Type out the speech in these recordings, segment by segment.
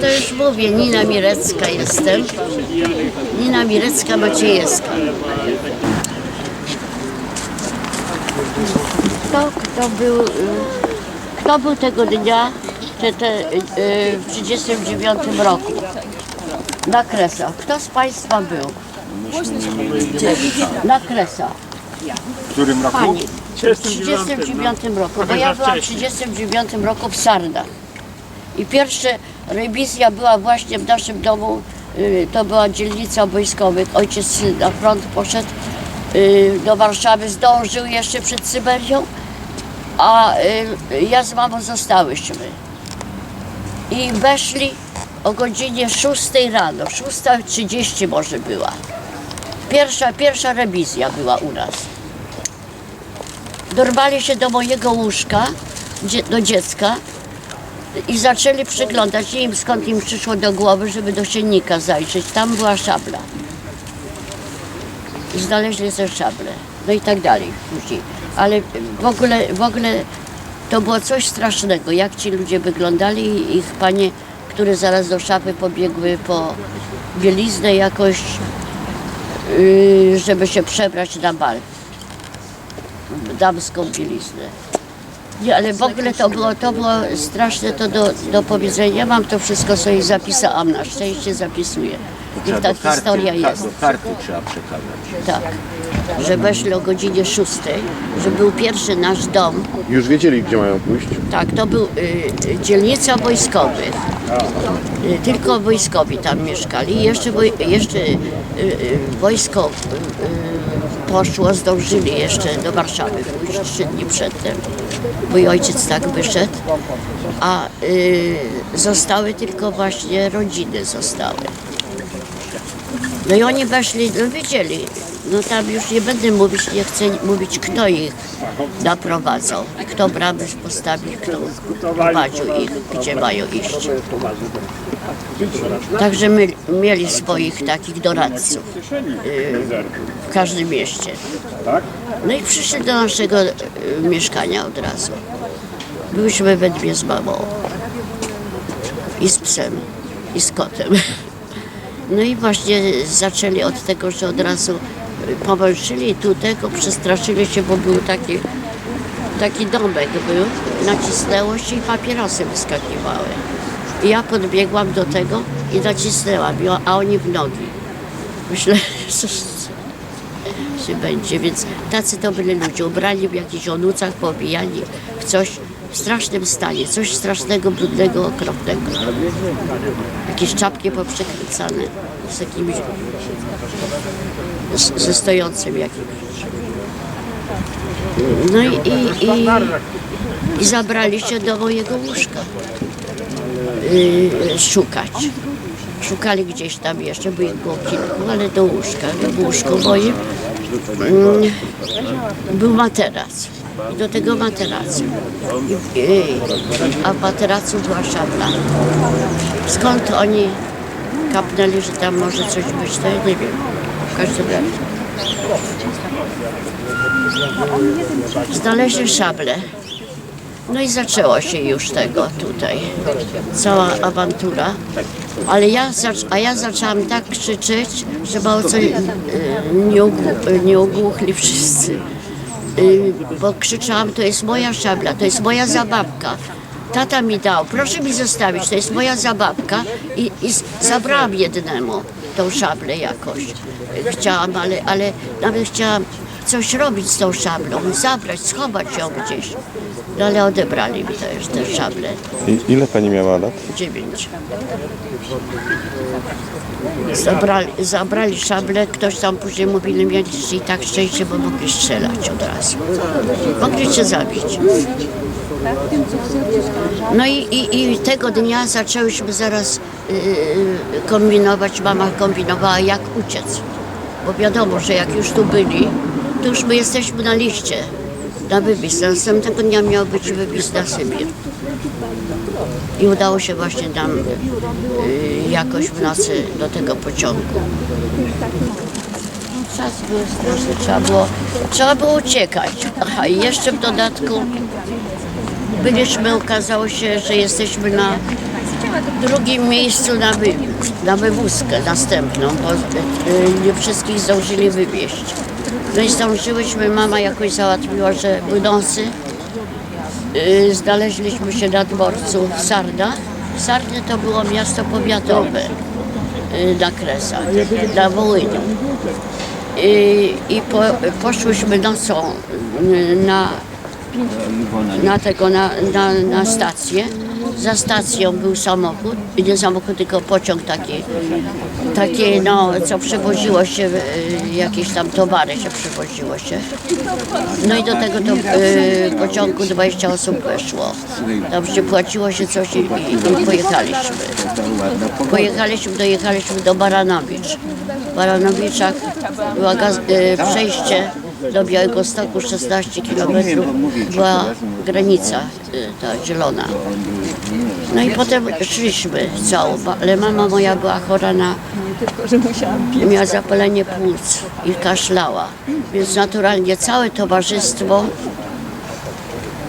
to już mówię, Nina Mirecka jestem. Nina Mirecka Maciejewska. Kto, kto był, y, kto był tego dnia, te, te, y, w 39 roku na Kresach? Kto z Państwa był? Na Kresach. W którym roku? Pani, w 39 roku, bo ja byłam w 39 roku w Sardach. I pierwsza rewizja była właśnie w naszym domu, y, to była dzielnica wojskowych. Ojciec na front poszedł y, do Warszawy, zdążył jeszcze przed Syberią, a y, ja z mamą zostałyśmy. I weszli o godzinie 6 rano, 6.30 może była. Pierwsza, pierwsza rewizja była u nas dorwali się do mojego łóżka, do dziecka i zaczęli przyglądać. Nie wiem skąd im przyszło do głowy, żeby do siennika zajrzeć. Tam była szabla. I znaleźli tę szablę. No i tak dalej później. Ale w ogóle, w ogóle to było coś strasznego, jak ci ludzie wyglądali i ich panie, które zaraz do szafy pobiegły po bieliznę jakoś, yy, żeby się przebrać na bal damską bieliznę. Nie, ale w ogóle to było, to było straszne to do, do powiedzenia. Mam to wszystko sobie zapisałam, na szczęście zapisuję. I ta do karty, historia ka- jest. Do karty trzeba przekazać. Tak. Że weszli o godzinie 6, że był pierwszy nasz dom. Już wiedzieli, gdzie mają pójść? Tak, to był y, dzielnica wojskowych. Y, tylko wojskowi tam mieszkali. I Jeszcze, woj, jeszcze y, y, wojsko y, y, poszło, zdążyli jeszcze do Warszawy pójść trzy dni przedtem. Mój ojciec tak wyszedł. A y, zostały tylko właśnie rodziny zostały. No i oni weszli, no wiedzieli, no tam już nie będę mówić, nie chcę mówić kto ich naprowadzał, kto bramy postawił, kto prowadził ich, gdzie mają iść. Także my mieli swoich takich doradców yy, w każdym mieście. No i przyszli do naszego yy, mieszkania od razu. Byliśmy we dwie z mamą i z psem, i z kotem. No i właśnie zaczęli od tego, że od razu powęszyli tu tego, przestraszyli się, bo był taki, taki domek był, nacisnęło się i papierosy wyskakiwały. I ja podbiegłam do tego i nacisnęłam, a oni w nogi. Myślę, że się będzie, więc tacy to byli ludzie, ubrani w jakichś onucach, pobijani w coś w strasznym stanie, coś strasznego, brudnego, okropnego. Jakieś czapki poprzekręcane z jakimś, z, ze stojącym jakimś. No i, i, i, i zabrali się do mojego łóżka yy, szukać. Szukali gdzieś tam jeszcze, bo ich było kilku, ale do łóżka. W łóżku moim był materac. I do tego materacu. A materacu była szabla. Skąd oni kapnęli, że tam może coś być, to ja nie wiem. W każdym razie. Znaleźli szablę. No i zaczęło się już tego tutaj. Cała awantura. Ale ja, a ja zaczęłam tak krzyczeć, że mało co y, nie, nie ogłuchli wszyscy. Y, bo krzyczałam, to jest moja szabla, to jest moja zabawka. Tata mi dał, proszę mi zostawić, to jest moja zabawka i, i zabrałam jednemu tą szablę jakoś. Chciałam, ale, ale nawet chciałam coś robić z tą szablą, zabrać, schować ją gdzieś. No ale odebrali mi też tę szablę. I ile pani miała lat? Dziewięć. Zabrali, zabrali szablę, ktoś tam później mówili, mieliście i tak szczęście, bo mogli strzelać od razu. Mogli cię zabić. No i, i, i tego dnia zaczęłyśmy zaraz yy, kombinować, mama kombinowała jak uciec. Bo wiadomo, że jak już tu byli, to już my jesteśmy na liście na wypis. Następnego dnia miał być wypis na Sybir. I udało się właśnie nam y, jakoś w nocy do tego pociągu. Czas był straszny, trzeba było, trzeba było uciekać. Aha, i jeszcze w dodatku byliśmy, okazało się, że jesteśmy na drugim miejscu na, wy, na wywózkę następną, bo y, nie wszystkich zdążyli wywieźć. I zdążyłyśmy, mama jakoś załatwiła, że Bydąsy. Y, znaleźliśmy się na dworcu w Sardach. Sardy to było miasto powiatowe y, na Kresach, dla Wołyniu. I, i po, poszłyśmy nocą y, na, na tego, na, na, na stację. Za stacją był samochód, nie samochód, tylko pociąg taki, takie no, co przewoziło się, y, jakieś tam towary się przewoziło się. No i do tego to, y, pociągu 20 osób weszło. Tam się płaciło się coś i, i, pojechaliśmy. Pojechaliśmy, dojechaliśmy do Baranowicz. W Baranowiczach gaz, y, przejście do Białego Stoku 16 km była granica y, ta zielona. No i potem szliśmy całą, ale mama moja była chora na miała zapalenie płuc i kaszlała. Więc naturalnie całe towarzystwo,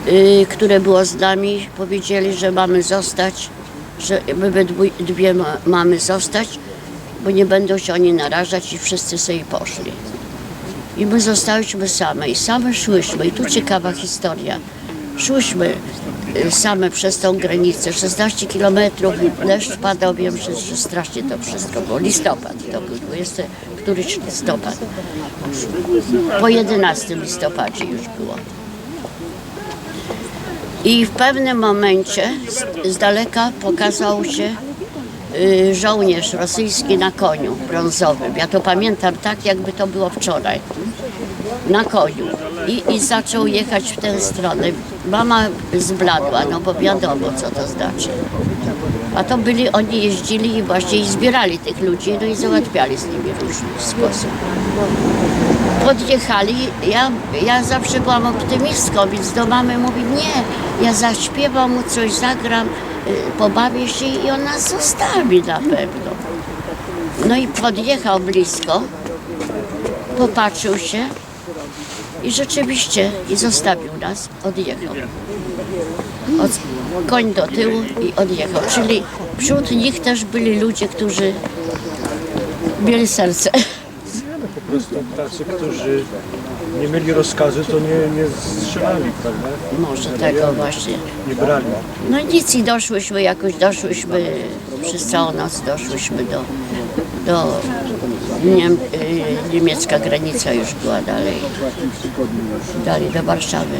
y, które było z nami, powiedzieli, że mamy zostać, że my we dwie ma, mamy zostać, bo nie będą się oni narażać i wszyscy sobie poszli. I my zostałyśmy same i same szłyśmy. I tu ciekawa historia. Szłyśmy y, same przez tą granicę, 16 kilometrów, deszcz padał, wiem, że, że strasznie to wszystko było. Listopad, to był 20 któryś listopad. Po 11 listopadzie już było. I w pewnym momencie z, z daleka pokazał się y, żołnierz rosyjski na koniu brązowym. Ja to pamiętam tak, jakby to było wczoraj. Na koniu. I, I zaczął jechać w tę stronę. Mama zbladła, no bo wiadomo, co to znaczy. A to byli, oni jeździli i właśnie i zbierali tych ludzi, no i załatwiali z nimi w różny sposób. Podjechali, ja, ja zawsze byłam optymistką, więc do mamy mówi, nie, ja zaśpiewam mu coś, zagram, y, pobawię się i on nas zostawi na pewno. No i podjechał blisko, popatrzył się i rzeczywiście i zostawił nas, odjechał. Od, koń do tyłu i odjechał. Czyli wśród nich też byli ludzie, którzy mieli serce. Po prostu tacy, którzy nie mieli rozkazu, to nie, nie strzelali, prawda? Może tego właśnie. Nie brali. No i nic i doszłyśmy jakoś, doszłyśmy przez całą noc doszłyśmy do, do Niem, y, niemiecka granica już była dalej, dalej do Warszawy.